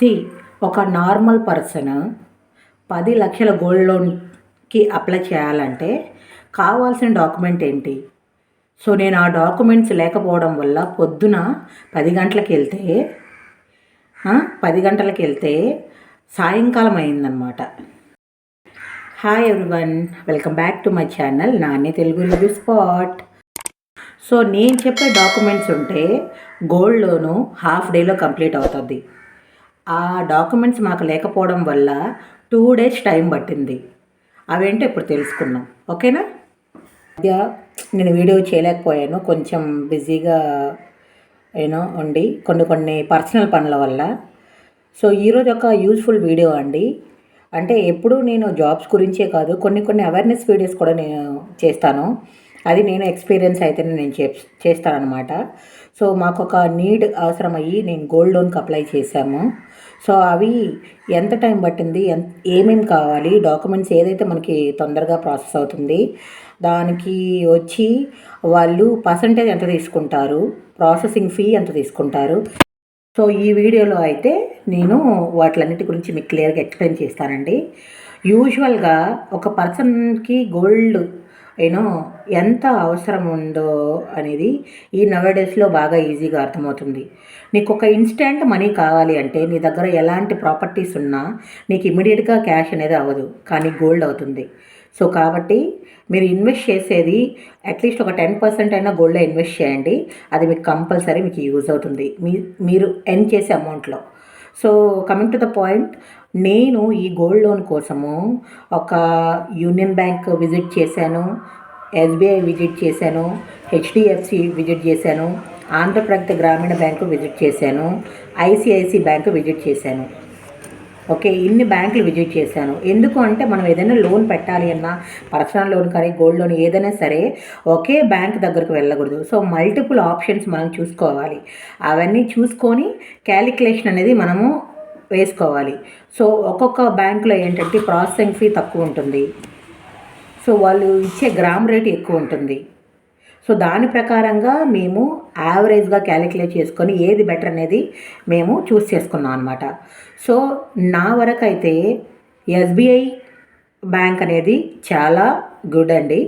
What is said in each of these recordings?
C ఒక normal person పది లక్షల గోల్డ్ లోన్కి అప్లై చేయాలంటే కావాల్సిన డాక్యుమెంట్ ఏంటి? సో నేను ఆ డాక్యుమెంట్స్ లేకపోవడం వల్ల పొద్దున పది గంటలకు వెళ్తే పది గంటలకు వెళ్తే సాయంకాలం అయిందనమాట hi everyone welcome back to my channel Nani Telugu review spot. So నేను చెప్పే డాక్యుమెంట్స్ ఉంటే గోల్డ్ లోను హాఫ్ డేలో కంప్లీట్ అవుతుంది. ఆ డాక్యుమెంట్స్ మాకు లేకపోవడం వల్ల టూ డేస్ టైం పట్టింది. అవేంటో ఇప్పుడు తెలుసుకుందాం. ఓకేనా? మధ్య నేను వీడియో చేయలేకపోయాను. కొంచెం బిజీగా యూనో ఉండి కొన్ని కొన్ని పర్సనల్ పనుల వల్ల. సో ఈరోజు ఒక యూస్ఫుల్ వీడియో అండి. అంటే ఎప్పుడు నేను జాబ్స్ గురించే కాదు కొన్ని కొన్ని అవేర్నెస్ వీడియోస్ కూడా నేను చేస్తాను. అది నేను ఎక్స్పీరియన్స్ అయితేనే నేను చే చేస్తానన్నమాట. సో మాకు ఒక నీడ్ అవసరమయ్యి నేను గోల్డ్ లోన్కి అప్లై చేశాము. సో అవి ఎంత టైం పట్టింది? ఎంత ఏమేమి కావాలి? డాక్యుమెంట్స్ ఏదైతే మనకి తొందరగా ప్రాసెస్ అవుతుంది దానికి వచ్చి వాళ్ళు పర్సంటేజ్ ఎంత తీసుకుంటారు? ప్రాసెసింగ్ ఫీ ఎంత తీసుకుంటారు? సో ఈ వీడియోలో అయితే నేను వాటిలన్నిటి గురించి మీకు క్లియర్గా ఎక్స్ప్లెయిన్ చేస్తానండి. యూజువల్గా ఒక పర్సన్కి గోల్డ్ యూనో ఎంత అవసరం ఉందో అనేది ఈ నవడేస్లో బాగా ఈజీగా అర్థమవుతుంది. నీకు ఒక ఇన్స్టెంట్ మనీ కావాలి అంటే నీ దగ్గర ఎలాంటి ప్రాపర్టీస్ ఉన్నా నీకు ఇమీడియట్గా క్యాష్ అనేది అవ్వదు కానీ గోల్డ్ అవుతుంది. సో కాబట్టి మీరు ఇన్వెస్ట్ చేసేది అట్లీస్ట్ ఒక టెన్ పర్సెంట్ అయినా గోల్డ్లో ఇన్వెస్ట్ చేయండి. అది మీకు కంపల్సరీ మీకు యూజ్ అవుతుంది. మీ మీరు ఎన్ చేసే అమౌంట్లో. So coming to the point నేను ఈ గోల్డ్ లోన్ కోసము ఒక యూనియన్ బ్యాంక్ విజిట్ చేశాను ఎస్బీఐ విజిట్ చేశాను హెచ్డిఎఫ్సి విజిట్ చేశాను ఆంధ్రప్రదేశ్ గ్రామీణ బ్యాంకు విజిట్ చేశాను ఐసిఐసి బ్యాంకు విజిట్ చేశాను. ఓకే ఇన్ని బ్యాంకులు విజిట్ చేశాను. ఎందుకు అంటే మనం ఏదైనా లోన్ పెట్టాలి అన్నా పర్సనల్ లోన్ కానీ గోల్డ్ లోన్ ఏదైనా సరే ఒకే బ్యాంక్ దగ్గరకు వెళ్ళకూడదు. సో మల్టిపుల్ ఆప్షన్స్ మనం చూసుకోవాలి. అవన్నీ చూసుకొని క్యాలిక్యులేషన్ అనేది మనము వేసుకోవాలి. సో ఒక్కొక్క బ్యాంకులో ఏంటంటే ప్రాసెసింగ్ ఫీ తక్కువ ఉంటుంది. సో వాళ్ళు ఇచ్చే గ్రామ్ రేట్ ఎక్కువ ఉంటుంది. సో దాని ప్రకారంగా మేము యావరేజ్గా క్యాలిక్యులేట్ చేసుకొని ఏది బెటర్ అనేది మేము చూస్ చేసుకున్నాం అనమాట సో నా వరకు అయితే ఎస్బీఐ బ్యాంక్ అనేది చాలా గుడ్ అండి.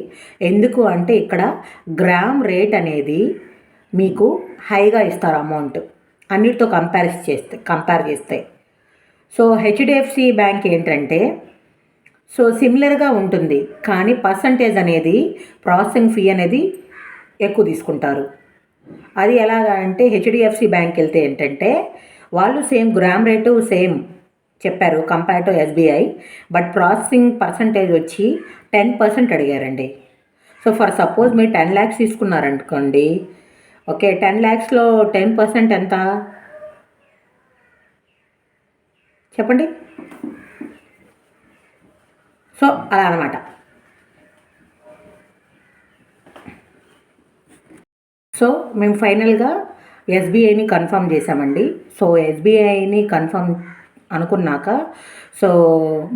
ఎందుకు అంటే ఇక్కడ గ్రామ్ రేట్ అనేది మీకు హైగా ఇస్తారు అమౌంట్ అన్నిటితో కంపేర్ చేస్తే కంపేర్ చేస్తే. సో హెచ్డిఎఫ్సి బ్యాంక్ ఏంటంటే సో సిమిలర్గా ఉంటుంది కానీ పర్సంటేజ్ అనేది ప్రాసెసింగ్ ఫీ అనేది ఎక్కువ తీసుకుంటారు. అది ఎలాగా అంటే హెచ్డిఎఫ్సి బ్యాంక్ వెళ్తే ఏంటంటే వాళ్ళు సేమ్ గ్రామ్ రేటు సేమ్ చెప్పారు compare to SBI but processing percentage వచ్చి టెన్ పర్సెంట్ అడిగారండి. సో ఫర్ సపోజ్ మీరు టెన్ ల్యాక్స్ తీసుకున్నారనుకోండి ఓకే టెన్ ల్యాక్స్లో టెన్ పర్సెంట్ ఎంత? చెప్పండి. సో అలా అనమాట సో మేము ఫైనల్గా ఎస్బీఐని కన్ఫర్మ్ చేసామండి సో ఎస్బీఐని కన్ఫర్మ్ అనుకున్నాక సో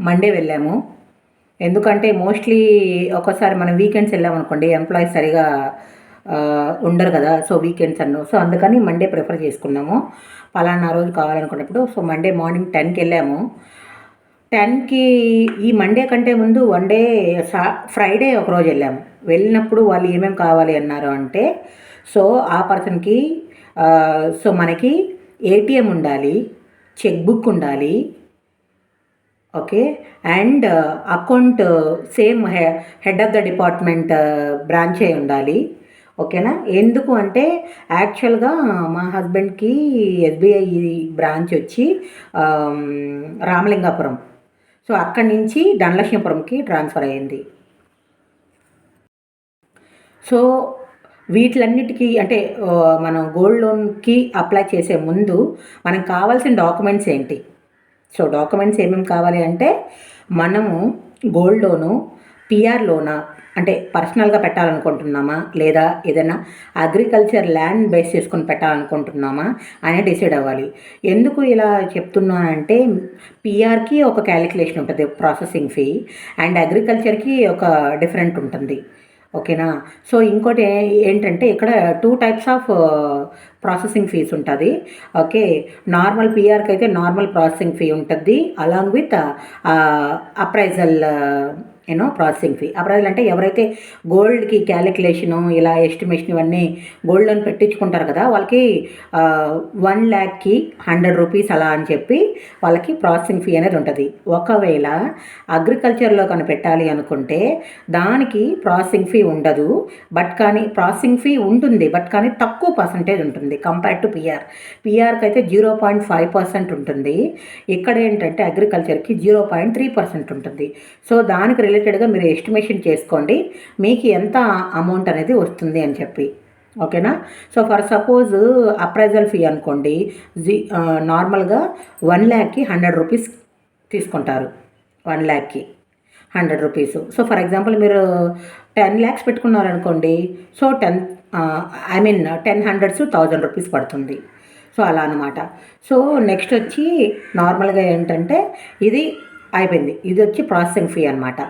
మండే వెళ్ళాము. ఎందుకంటే మోస్ట్లీ ఒకసారి మనం వీకెండ్స్ వెళ్ళామనుకోండి ఎంప్లాయీస్ సరిగా ఉండరు కదా సో వీకెండ్స్ అన్ను. సో అందుకని మండే ప్రిఫర్ చేసుకున్నాము. పలానా రోజు కావాలనుకున్నప్పుడు సో మండే మార్నింగ్ టెన్కి వెళ్ళాము. టెన్కి ఈ మండే కంటే ముందు వన్ డే సా ఫ్రైడే ఒక రోజు వెళ్ళాము. వెళ్ళినప్పుడు వాళ్ళు ఏమేమి కావాలి అన్నారు అంటే సో ఆ పర్సన్కి సో మనకి ఏటీఎం ఉండాలి చెక్ బుక్ ఉండాలి okay? And account same head of the department branch అయి ఉండాలి ఓకేనా? ఎందుకు అంటే యాక్చువల్గా మా హస్బెండ్కి ఎస్బీఐ బ్రాంచ్ వచ్చి రామలింగాపురం. సో అక్కడి నుంచి ధనలక్ష్మీపురంకి ట్రాన్స్ఫర్ అయ్యింది. సో వీటిలన్నిటికీ అంటే మనం గోల్డ్ లోన్కి అప్లై చేసే ముందు మనకు కావాల్సిన డాక్యుమెంట్స్ ఏంటి? సో డాక్యుమెంట్స్ ఏమేమి కావాలి అంటే మనము గోల్డ్ లోను పిఆర్ లోనా అంటే పర్సనల్గా పెట్టాలనుకుంటున్నామా? లేదా ఏదైనా అగ్రికల్చర్ ల్యాండ్ బేస్ చేసుకొని పెట్టాలనుకుంటున్నామా? అని డిసైడ్ అవ్వాలి. ఎందుకు ఇలా చెప్తున్నానంటే పిఆర్కి ఒక క్యాలిక్యులేషన్ ఉంటుంది ప్రాసెసింగ్ ఫీ అండ్ అగ్రికల్చర్కి ఒక డిఫరెంట్ ఉంటుంది. ఓకేనా? సో ఇంకోటి ఏ- ఏంటంటే ఇక్కడ two types of processing fees ఉంటుంది. ఓకే నార్మల్ పిఆర్కి అయితే నార్మల్ ప్రాసెసింగ్ ఫీ ఉంటుంది. Along with appraisal you know processing fee. Appraisal అంటే ఎవరైతే గోల్డ్కి క్యాలిక్యులేషను ఇలా ఎస్టిమేషన్ ఇవన్నీ గోల్డ్ లోన్ పెట్టించుకుంటారు కదా వాళ్ళకి వన్ ల్యాక్కి హండ్రెడ్ రూపీస్ అలా అని చెప్పి వాళ్ళకి ప్రాసెసింగ్ ఫీ అనేది ఉంటుంది. ఒకవేళ అగ్రికల్చర్లో కానీ పెట్టాలి అనుకుంటే దానికి ప్రాసెసింగ్ ఫీ ఉండదు. బట్ కానీ ప్రాసెసింగ్ ఫీ ఉంటుంది. బట్ కానీ తక్కువ పర్సంటేజ్ ఉంటుంది. కంపేర్ టు పిఆర్ పిఆర్కి అయితే జీరో పాయింట్ ఫైవ్ పర్సెంట్ ఉంటుంది. ఇక్కడ ఏంటంటే అగ్రికల్చర్కి జీరో పాయింట్ త్రీ పర్సెంట్ ఉంటుంది. సో దానికి రిలేటెడ్గా మీరు ఎస్టిమేషన్ చేసుకోండి. మీకు ఎంత అమౌంట్ అనేది వస్తుంది అని చెప్పి. ఓకేనా so for suppose appraisal fee అనుకోండి జీ నార్మల్గా వన్ ల్యాక్కి హండ్రెడ్ రూపీస్ తీసుకుంటారు. One ల్యాక్కి hundred rupees so for example మీరు ten lakhs పెట్టుకున్నారనుకోండి so ten I mean ten hundreds thousand rupees పడుతుంది. సో అలా అనమాట సో నెక్స్ట్ వచ్చి నార్మల్గా ఏంటంటే ఇది అయిపోయింది. ఇది వచ్చి ప్రాసెసింగ్ ఫీ అనమాట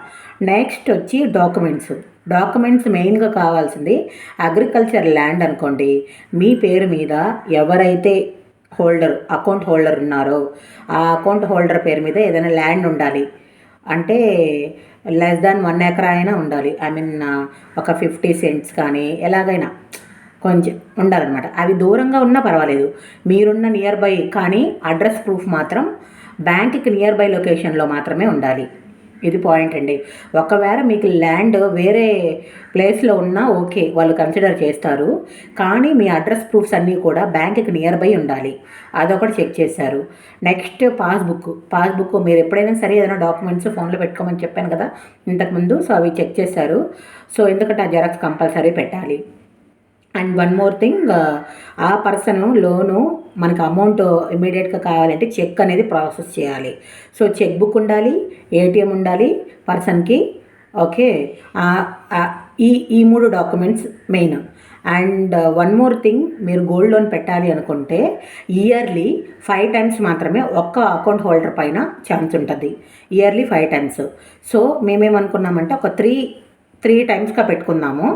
నెక్స్ట్ వచ్చి డాక్యుమెంట్స్ డాక్యుమెంట్స్ మెయిన్గా కావాల్సింది అగ్రికల్చర్ ల్యాండ్ అనుకోండి. మీ పేరు మీద ఎవరైతే హోల్డర్ అకౌంట్ హోల్డర్ ఉన్నారో ఆ అకౌంట్ హోల్డర్ పేరు మీద ఏదైనా ల్యాండ్ ఉండాలి. అంటే లెస్ దాన్ వన్ ఎకరా అయినా ఉండాలి. ఐ మీన్ ఒక ఫిఫ్టీ సెంట్స్ కానీ ఎలాగైనా కొంచెం ఉండాలన్నమాట. అవి దూరంగా ఉన్నా పర్వాలేదు. మీరున్న నియర్ బై కానీ అడ్రస్ ప్రూఫ్ మాత్రం బ్యాంక్కి నియర్ బై లొకేషన్లో మాత్రమే ఉండాలి. ఇది పాయింట్ అండి. ఒకవేళ మీకు ల్యాండ్ వేరే ప్లేస్లో ఉన్నా ఓకే వాళ్ళు కన్సిడర్ చేస్తారు. కానీ మీ అడ్రస్ ప్రూఫ్స్ అన్నీ కూడా బ్యాంక్కి నియర్ బై ఉండాలి. అదొకటి చెక్ చేశారు. Next passbook. పాస్బుక్ మీరు ఎప్పుడైనా సరే ఏదైనా డాక్యుమెంట్స్ ఫోన్లో పెట్టుకోమని చెప్పాను కదా ఇంతకుముందు సో అవి చెక్ చేశారు. సో ఎందుకంటే ఆ జెరాక్స్ కంపల్సరీ పెట్టాలి. అండ్ వన్ మోర్ థింగ్ ఆ పర్సన్ లోను మనకు అమౌంట్ ఇమీడియట్గా కావాలంటే చెక్ అనేది ప్రాసెస్ చేయాలి. సో చెక్ బుక్ ఉండాలి ఏటీఎం ఉండాలి పర్సన్కి ఓకే ఈ ఈ మూడు documents main and one more thing మీరు గోల్డ్ లోన్ పెట్టాలి అనుకుంటే ఇయర్లీ ఫైవ్ టైమ్స్ మాత్రమే ఒక్క అకౌంట్ హోల్డర్ పైన ఛాన్స్ ఉంటుంది. ఇయర్లీ ఫైవ్ టైమ్స్ సో మేమేమనుకున్నామంటే ఒక త్రీ త్రీ టైమ్స్గా పెట్టుకుందాము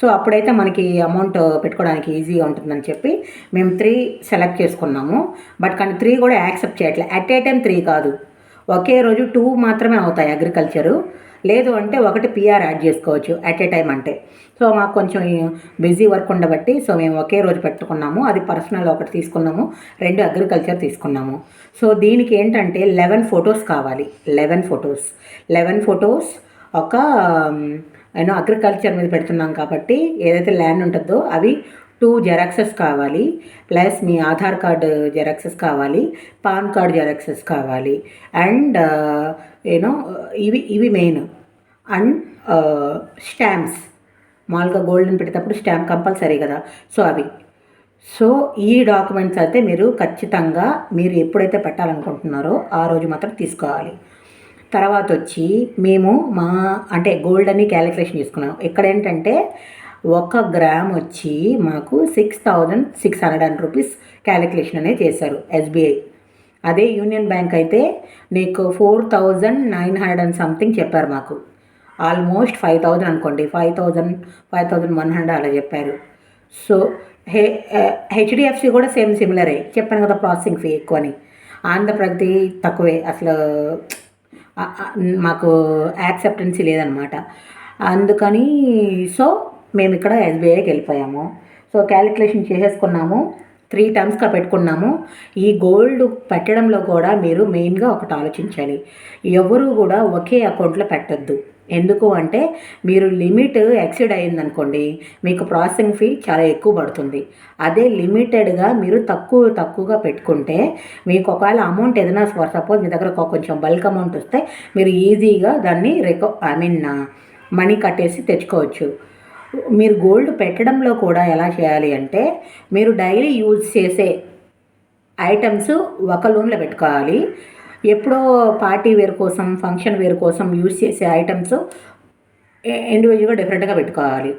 సో అప్పుడైతే మనకి అమౌంట్ పెట్టుకోవడానికి ఈజీగా ఉంటుందని చెప్పి మేము త్రీ సెలెక్ట్ చేసుకున్నాము. బట్ కానీ త్రీ కూడా యాక్సెప్ట్ చేయట్లేదు అట్ ఏ టైం త్రీ కాదు. ఒకే రోజు టూ మాత్రమే అవుతాయి అగ్రికల్చరు లేదు అంటే ఒకటి పిఆర్ యాడ్ చేసుకోవచ్చు అట్ ఏ టైం అంటే. సో మాకు కొంచెం బిజీ వర్క్ ఉండబట్టి సో మేము ఒకే రోజు పెట్టుకున్నాము. అది పర్సనల్ ఒకటి తీసుకున్నాము. రెండు అగ్రికల్చర్ తీసుకున్నాము. సో దీనికి ఏంటంటే లెవెన్ ఫొటోస్ కావాలి. లెవెన్ ఫొటోస్ లెవెన్ ఫొటోస్ ఒక um, నేను అగ్రికల్చర్ మీద పెడుతున్నాం కాబట్టి ఏదైతే ల్యాండ్ ఉంటుందో అవి టూ జెరాక్సెస్ కావాలి ప్లస్ మీ ఆధార్ కార్డు జెరాక్సెస్ కావాలి పాన్ కార్డ్ జెరాక్సెస్ కావాలి. అండ్ యూనో uh, ఇవి ఇవి మెయిన్ అండ్ స్టాంప్స్ మామూలుగా గోల్డ్ని పెట్టేటప్పుడు స్టాంప్ కంపల్సరీ కదా. సో అవి. సో ఈ డాక్యుమెంట్స్ అయితే మీరు ఖచ్చితంగా మీరు ఎప్పుడైతే పెట్టాలనుకుంటున్నారో ఆ రోజు మాత్రం తీసుకోవాలి. తర్వాత వచ్చి మేము మా అంటే గోల్డ్ అని క్యాలిక్యులేషన్ చేసుకున్నాం. ఇక్కడ ఏంటంటే ఒక గ్రామ్ వచ్చి మాకు six thousand six hundred and rupees calculation అనేది చేశారు ఎస్బీఐ అదే యూనియన్ బ్యాంక్ అయితే నీకు four thousand nine hundred and something చెప్పారు మాకు. ఆల్మోస్ట్ ఫైవ్ థౌజండ్ అనుకోండి five thousand five thousand one hundred అలా చెప్పారు. సో హె హెచ్డిఎఫ్సి కూడా సేమ్ సిమిలరే చెప్పాను కదా ప్రాసెసింగ్ ఫీ ఎక్కువ అని ఆంధ్రప్రగతి తక్కువే అసలు మాకు యాక్సెప్టెన్సీ లేదనమాట. అందుకని సో మేము ఇక్కడ ఎస్బీఐకి వెళ్ళిపోయాము. సో క్యాలిక్యులేషన్ చేసేసుకున్నాము. త్రీ టర్మ్స్గా పెట్టుకున్నాము. ఈ గోల్డ్ పెట్టడంలో కూడా మీరు మెయిన్గా ఒకటి ఆలోచించాలి. ఎవరు కూడా ఒకే అకౌంట్లో పెట్టద్దు. ఎందుకు అంటే మీరు లిమిట్ ఎక్సిడ్ అయిందనుకోండి మీకు ప్రాసెసింగ్ ఫీ చాలా ఎక్కువ పడుతుంది. అదే లిమిటెడ్గా మీరు తక్కువ తక్కువగా పెట్టుకుంటే మీకు ఒకవేళ అమౌంట్ ఏదైనా ఫర్ సపోజ్ మీ దగ్గర ఒక కొంచెం బల్క్ అమౌంట్ వస్తే మీరు ఈజీగా దాన్ని రికో ఐ మీన్ మనీ కట్టేసి తెచ్చుకోవచ్చు. మీరు గోల్డ్ పెట్టడంలో కూడా ఎలా చేయాలి అంటే మీరు డైలీ యూజ్ చేసే ఐటమ్స్ ఒక లోన్లో పెట్టుకోవాలి. ఎప్పుడో పార్టీ వేర్ కోసం ఫంక్షన్ వేర్ కోసం యూజ్ చేసే ఐటమ్స్ ఇండివిజువల్గా డిఫరెంట్గా పెట్టుకోవాలి.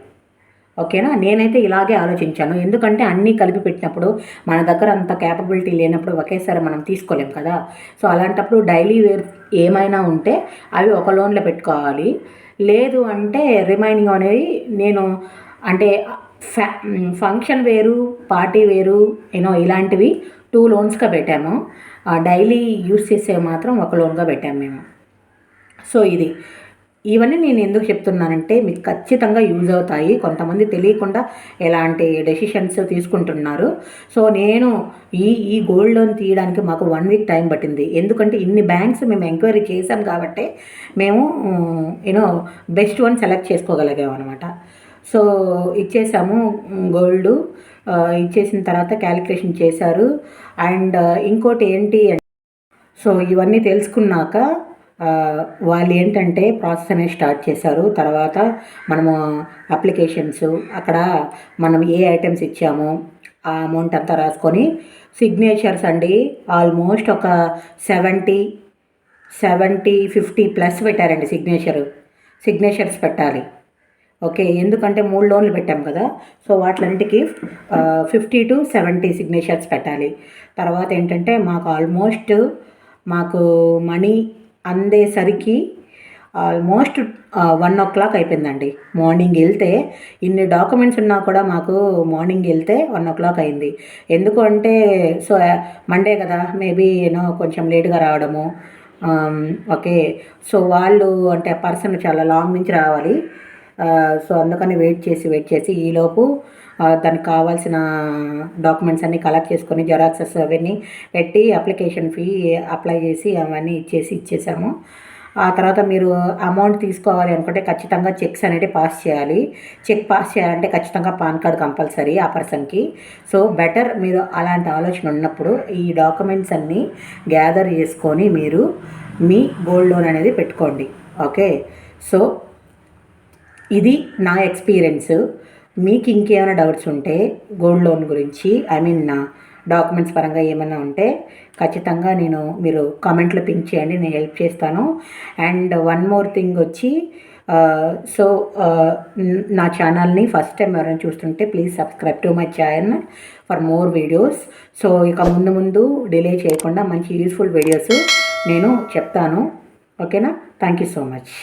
ఓకేనా? నేనైతే ఇలాగే ఆలోచించాను. ఎందుకంటే అన్నీ కలిపి పెట్టినప్పుడు మన దగ్గర అంత క్యాపబిలిటీ లేనప్పుడు ఒకేసారి మనం తీసుకోలేం కదా. సో అలాంటప్పుడు డైలీ వేర్ ఏమైనా ఉంటే అవి ఒక లోన్లో పెట్టుకోవాలి. లేదు అంటే రిమైనింగ్ అనేది నేను అంటే ఫ్యా ఫంక్షన్ వేరు పార్టీ వేరు యూనో ఇలాంటివి టూ లోన్స్గా పెట్టాము. డైలీ యూస్ చేసేవి మాత్రం ఒక లోన్గా పెట్టాము మేము. సో ఇది. ఇవన్నీ నేను ఎందుకు చెప్తున్నానంటే మీకు ఖచ్చితంగా యూజ్ అవుతాయి. కొంతమంది తెలియకుండా ఎలాంటి డెసిషన్స్ తీసుకుంటున్నారు. సో నేను ఈ ఈ గోల్డ్ లోన్ తీయడానికి మాకు వన్ వీక్ టైం పట్టింది. ఎందుకంటే ఇన్ని బ్యాంక్స్ మేము ఎంక్వైరీ చేసాం కాబట్టి మేము you know best one select చేసుకోగలిగాం అనమాట సో ఇచ్చేసాము గోల్డ్. ఇచ్చేసిన తర్వాత క్యాలిక్యులేషన్ చేశారు. అండ్ ఇంకోటి ఏంటి సో ఇవన్నీ తెలుసుకున్నాక వాళ్ళు ఏంటంటే ప్రాసెస్ అనేది స్టార్ట్ చేశారు. తర్వాత మనము అప్లికేషన్స్ అక్కడ మనం ఏ ఐటమ్స్ ఇచ్చామో ఆ అమౌంట్ అంతా రాసుకొని సిగ్నేచర్స్ అండి ఆల్మోస్ట్ ఒక సెవెంటీ సెవెంటీ ఫిఫ్టీ ప్లస్ పెట్టారండి సిగ్నేచర్ సిగ్నేచర్స్ పెట్టాలి. ఓకే ఎందుకంటే మూడు లోన్లు పెట్టాం కదా. సో వాటిలంటికి ఫిఫ్టీ టు సెవెంటీ సిగ్నేచర్స్ పెట్టాలి. తర్వాత ఏంటంటే మాకు ఆల్మోస్ట్ మాకు మనీ అందేసరికి ఆల్మోస్ట్ వన్ ఓ క్లాక్ అయిపోయిందండి. మార్నింగ్ వెళ్తే ఇన్ని డాక్యుమెంట్స్ ఉన్నా కూడా మాకు మార్నింగ్ వెళ్తే వన్ ఓ క్లాక్ అయింది. ఎందుకు అంటే సో మండే కదా మేబీ ఏనో కొంచెం లేట్గా రావడము ఓకే. సో వాళ్ళు అంటే పర్సన్ చాలా లాంగ్ నుంచి రావాలి. సో అందుకని వెయిట్ చేసి వెయిట్ చేసి ఈలోపు దానికి కావాల్సిన డాక్యుమెంట్స్ అన్నీ కలెక్ట్ చేసుకొని జెరాక్సెస్ అవన్నీ పెట్టి అప్లికేషన్ ఫీ అప్లై చేసి అవన్నీ ఇచ్చేసి ఇచ్చేసాము. ఆ తర్వాత మీరు అమౌంట్ తీసుకోవాలి అనుకుంటే ఖచ్చితంగా చెక్స్ అనేది పాస్ చేయాలి. చెక్ పాస్ చేయాలంటే ఖచ్చితంగా పాన్ కార్డ్ కంపల్సరీ ఆ పర్సన్కి సో బెటర్ మీరు అలాంటి ఆలోచన ఉన్నప్పుడు ఈ డాక్యుమెంట్స్ అన్నీ గ్యాదర్ చేసుకొని మీరు మీ గోల్డ్ లోన్ అనేది పెట్టుకోండి. ఓకే సో ఇది నా ఎక్స్పీరియన్స్. మీకు ఇంకేమైనా డౌట్స్ ఉంటే గోల్డ్ లోన్ గురించి ఐ మీన్ నా డాక్యుమెంట్స్ పరంగా ఏమైనా ఉంటే ఖచ్చితంగా నేను మీరు కామెంట్లో పింక్ చేయండి నేను హెల్ప్ చేస్తాను. అండ్ వన్ మోర్ థింగ్ వచ్చి సో నా ఛానల్ని ఫస్ట్ టైం ఎవరైనా చూస్తుంటే please subscribe to my channel for more videos. So ఇక ముందు ముందు డిలే చేయకుండా మంచి యూస్ఫుల్ వీడియోస్ నేను చెప్తాను. ఓకేనా? Thank you so much.